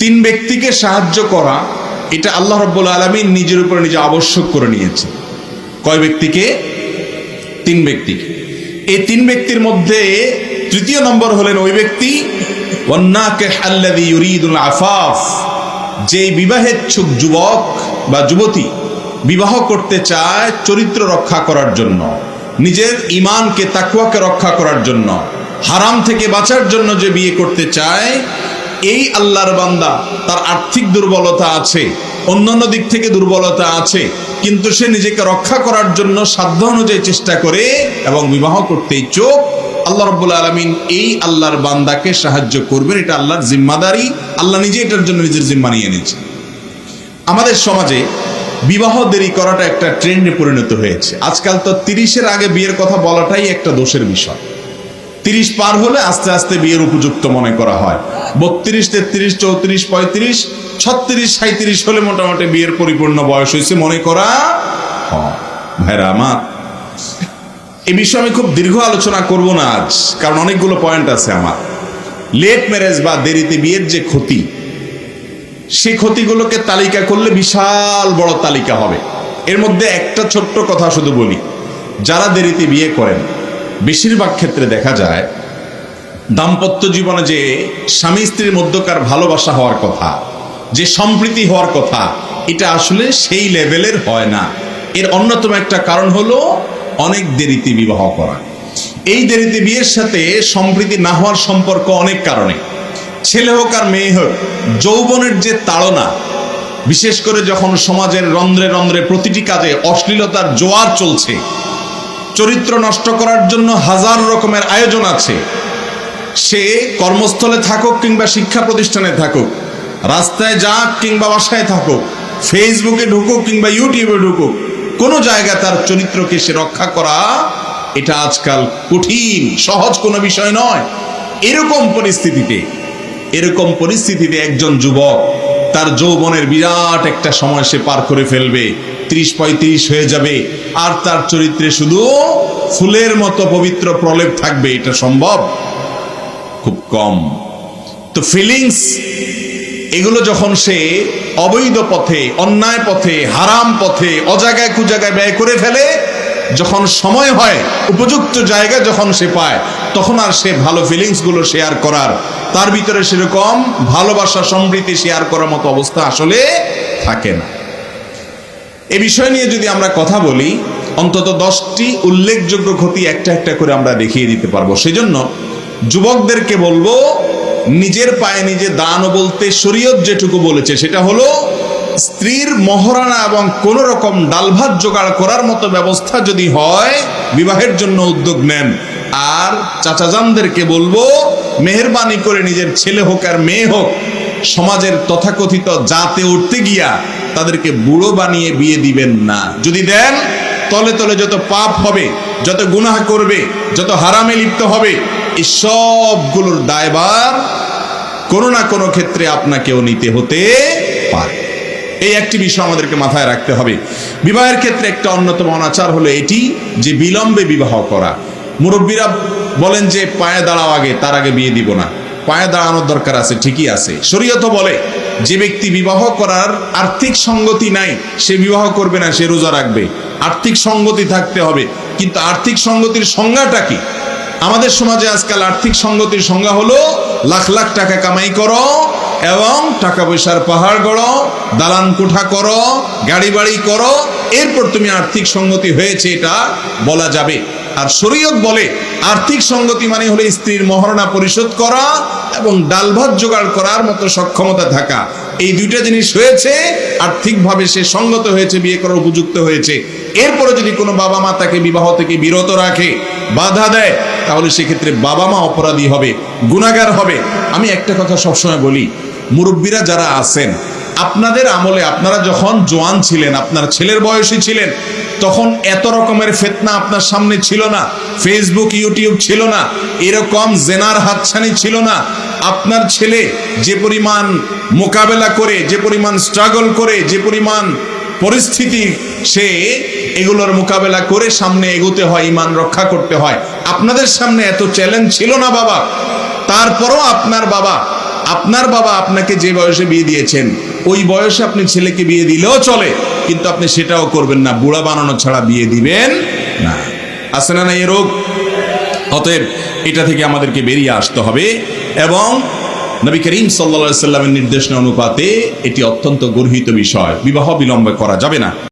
তিন ব্যক্তিকে সাহায্য করা, এটা আল্লাহ রব্বুল আলমী নিজের উপরে নিজে আবশ্যক করে নিয়েছে কয় ব্যক্তিকে? তিন ব্যক্তিকে। এই তিন ব্যক্তির মধ্যে তৃতীয় নম্বর হলেন ওই ব্যক্তি আফাফ যে বিবাহেচ্ছুক যুবক বা যুবতী বিবাহ করতে চায় চরিত্র রক্ষা করার জন্য, নিজের ইমানকে তাকুয়াকে রক্ষা করার জন্য, হারাম থেকে বাঁচার জন্য যে বিয়ে করতে চায় এই আল্লাহর বান্দা, তার আর্থিক দুর্বলতা আছে, অন্যান্য দিক থেকে দুর্বলতা আছে, কিন্তু সে নিজেকে রক্ষা করার জন্য সাধ্য অনুযায়ী চেষ্টা করে এবং বিবাহ করতে ইচ্ছুক আল্লাহ রব্বুল আলমিন এই আল্লাহর বান্দাকে সাহায্য করবেন। এটা আল্লাহর জিম্মাদারি, আল্লাহ নিজে এটার জন্য নিজের জিম্মা নিয়ে নিয়েছে। আমাদের সমাজে বিবাহ দেরি করাটা একটা ট্রেন্ডে পরিণত হয়েছে। আজকাল তো তিরিশের আগে বিয়ের কথা বলাটাই একটা দোষের বিষয়। তিরিশ পার হলে আস্তে আস্তে বিয়ের উপযুক্ত মনে করা হয়। বত্রিশ, তেত্রিশ, চৌত্রিশ, পঁয়ত্রিশ, ছত্রিশ সাঁত্রিশ হলে মোটামুটি বিয়ের পরিপূর্ণ বয়স হয়েছে মনে করা ভাইরা আমার, এ বিষয়ে আমি খুব দীর্ঘ আলোচনা করব না আজ, কারণ অনেকগুলো পয়েন্ট আছে আমার। লেট ম্যারেজ বা দেরিতে বিয়ের যে ক্ষতি সেই ক্ষতিগুলোকে তালিকা করলে বিশাল বড় তালিকা হবে। এর মধ্যে একটা ছোট্ট কথা শুধু বলি, যারা দেরিতে বিয়ে করেন বেশিরভাগ ক্ষেত্রে দেখা যায়, দাম্পত্য জীবনে যে স্বামী স্ত্রীর মধ্যকার ভালোবাসা হওয়ার কথা, যে সম্প্রীতি হওয়ার কথা, এটা আসলে সেই লেভেলের হয় না। এর অন্যতম একটা কারণ হলো অনেক দেরিতে বিবাহ করা। এই দেরিতে বিয়ের সাথে সম্প্রীতি না হওয়ার সম্পর্ক অনেক কারণে। ছেলে হোক আর মেয়ে হোক, যৌবনের যে তাড়না, বিশেষ করে যখন সমাজের রন্ধ্রে রন্ধ্রে প্রতিটি কাজে অশ্লীলতার জোয়ার চলছে চরিত্র নষ্ট করার জন্য হাজার রকমের আয়োজন আছে। সে কর্মস্থলে থাকুক কিংবা শিক্ষা প্রতিষ্ঠানে থাকুক, রাস্তায় যাক কিংবা বাসায় থাকুক ফেসবুকে ঢুকুক কিংবা ইউটিউবে ঢুকুক, কোনো জায়গায় তার চরিত্রকে সে রক্ষা করা এটা আজকাল কঠিন, সহজ কোনো বিষয় নয়। এরকম পরিস্থিতিতে এরকম পরিস্থিতিতে একজন যুবক তার যৌবনের বিরাট একটা সময় সে পার করে ফেলবে। ত্রিশ পঁয়ত্রিশ হয়ে যাবে। আর তার চরিত্রে শুধু ফুলের মতো পবিত্র প্রলেপ থাকবে, এটা সম্ভব? খুব কম। তো ফিলিংস এগুলো যখন সে অবৈধ পথে, অন্যায় পথে, হারাম পথে অজাগায় কুজাগায় ব্যয় করে ফেলে, যখন সময় হয়, উপযুক্ত জায়গা যখন সে পায়, তখন আর সে ভালো ফিলিংসগুলো শেয়ার করার, তার ভিতরে সেরকম ভালোবাসা, সম্প্রীতি শেয়ার করার মতো অবস্থা আসলে থাকে না। এ বিষয় নিয়ে যদি আমরা কথা বলি, অন্তত দশটি উল্লেখযোগ্য ক্ষতি একটা একটা করে আমরা দেখিয়ে দিতে পারব। সেজন্য যুবকদেরকে বলব, নিজের পায়ে নিজে দান বলতে, শরীয়ত যেটুকু বলেছে, সেটা হলো স্ত্রীর মহারানা এবং কোন রকম ডালভাত জোগাড় করার মতো ব্যবস্থা যদি হয়, বিবাহের জন্য উদ্যোগ নেন। আর চাচাজানদেরকে বলব, মেহরবানি করে নিজের ছেলে হোক আর মেয়ে হোক, সমাজের তথাকথিত জাতে উঠতে গিয়া তাদেরকে বুড়ো বানিয়ে বিয়ে দিবেন না। যদি দেন, তলে তলে যত পাপ হবে, যত গুনাহ করবে, যত হারামে লিপ্ত হবে, এই সবগুলোর দায়বার কোনো না কোনো ক্ষেত্রে আপনাকেও নিতে হতে পারে। এই একটি বিষয় আমাদেরকে মাথায় রাখতে হবে। বিবাহের ক্ষেত্রে একটা অন্যতম অনাচার হলো এটি যে বিলম্বে বিবাহ করা। মুরব্বীরা বলেন যে পায়ে দাঁড়াও আগে, তার আগে বিয়ে দিব না। পায়ে দাঁড়ানোর দরকার আছে, ঠিকই আছে। শরীয়ত বলে যে ব্যক্তি বিবাহ করার আর্থিক সঙ্গতি নাই, সে বিবাহ করবে না, সে রোজা রাখবে। আর্থিক সঙ্গতি থাকতে হবে। কিন্তু আর্থিক সঙ্গতির সংজ্ঞাটা কি? আমাদের সমাজে আজকাল আর্থিক সঙ্গতির সংজ্ঞা হলো, লাখ লাখ টাকা কামাই করো এবং টাকা পয়সার পাহাড় গড়ো, দালান কোঠা করো গাড়ি বাড়ি করো। এরপর তুমি আর্থিক সঙ্গতি হয়েছে, এটা বলা যাবে। আর শরীয়ত বলে আর্থিক সঙ্গতি মানে হলে স্ত্রীর মহারণা পরিশোধ করা এবং ডাল ভাত জোগাড় করার মতো সক্ষমতা থাকা। এই দুইটা জিনিস হয়েছে, আর্থিকভাবে সে সঙ্গত হয়েছে, বিয়ে করার উপযুক্ত হয়েছে। এরপরে যদি কোনো বাবা মা তাকে বিবাহ থেকে বিরত রাখে, বাধা দেয়, তাহলে সেক্ষেত্রে বাবা মা অপরাধী হবে গুণাগার হবে। আমি একটা কথা সবসময় বলি, মুরব্বীরা যারা আছেন আপনাদের আমলে আপনারা যখন জোয়ান ছিলেন, আপনার ছেলের বয়সী ছিলেন, তখন এত রকমের ফেতনা আপনার সামনে ছিল না ফেসবুক ইউটিউব ছিল না, এরকম জেনার হাতছানি ছিল না। আপনার ছেলে যে পরিমাণ মোকাবেলা করে, যে পরিমাণ স্ট্রাগল করে, যে পরিমাণ পরিস্থিতি সে এগুলোর মোকাবেলা করে সামনে এগোতে হয়, ইমান রক্ষা করতে হয়। আপনাদের সামনে এত চ্যালেঞ্জ ছিল না বাবা। তারপরও আপনার বাবা আপনার বাবা আপনাকে যে বয়সে বিয়ে দিয়েছেন, ওই বয়সে আপনি ছেলেকে বিয়ে দিলেও চলে, কিন্তু আপনি সেটাও করবেন না। বুড়া বানানো ছাড়া বিয়ে দিবেন না। আছে না না এ রোগ? অতএব এটা থেকে আমাদেরকে বেরিয়ে আসতে হবে এবং নবী করিম সাল্লা সাল্লামের নির্দেশনা অনুপাতে এটি অত্যন্ত গর্হিত বিষয়। বিবাহ বিলম্ব করা যাবে না।